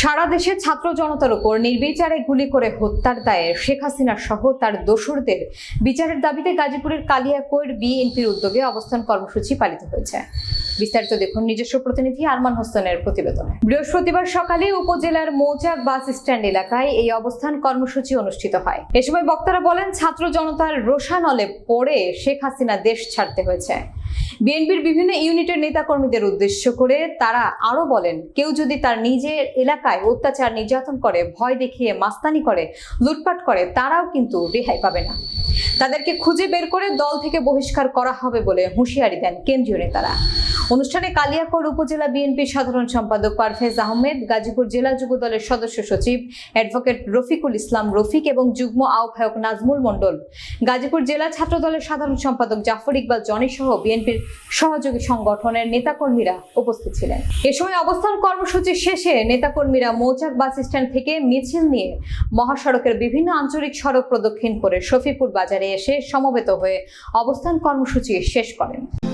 সারা দেশে ছাত্র জনতার উপর নির্বিচারে গুলি করে হত্যার দায়ে শেখ হাসিনা সহ তার দোসরদের বিচারের দাবিতে গাজীপুরের কালিয়াকৈর বিএনপির উদ্যোগে অবস্থান কর্মসূচি পালিত হয়েছে। বিস্তারিত দেখুন নিজস্ব প্রতিনিধি আরমান হোসেনের প্রতিবেদনে। বৃহস্পতিবার সকালে উপজেলার মৌচাক বাস স্ট্যান্ড এলাকায় এই অবস্থান কর্মসূচি অনুষ্ঠিত হয়। এ সময় বক্তারা বলেন, ছাত্র জনতার রোষানলে পড়ে শেখ হাসিনা দেশ ছাড়তে হয়েছে। বিএনপির বিভিন্ন ইউনিটের নেতাকর্মীদের উদ্দেশ্য করে তারা আরও বলেন, কেউ যদি তার নিজের এলাকায় অত্যাচার, নির্যাতন করে, ভয় দেখিয়ে মাস্তানি করে, লুটপাট করে, তারাও কিন্তু রেহাই পাবে না। তাদেরকে খুঁজে বের করে দল থেকে বহিষ্কার করা হবে বলে হুঁশিয়ারি দেন কেন্দ্রীয় নেতারা। অনুষ্ঠানে কালিয়াকৈর উপজেলা বিএনপির সাধারণ সম্পাদক পারভেজ আহমেদ, গাজীপুর জেলা যুব দলের সদস্য সচিব অ্যাডভোকেট রফিকুল ইসলাম রফিক এবং যুগ্ম আহ্বায়ক নাজমুল মণ্ডল। গাজীপুর জেলা ছাত্র দলের সাধারণ সম্পাদক জাফর ইকবাল জনি সহ বিএনপির সহযোগী সংগঠনের নেতাকর্মীরা উপস্থিত ছিলেন। এ সময় অবস্থান কর্মসূচি শেষে নেতাকর্মীরা মৌচাক বাস স্ট্যান্ড থেকে মিছিল নিয়ে মহাসড়কের বিভিন্ন আঞ্চলিক সড়ক প্রদক্ষিণ করে শফিপুর বাজারে এসে সমবেত হয়ে অবস্থান কর্মসূচি শেষ করেন।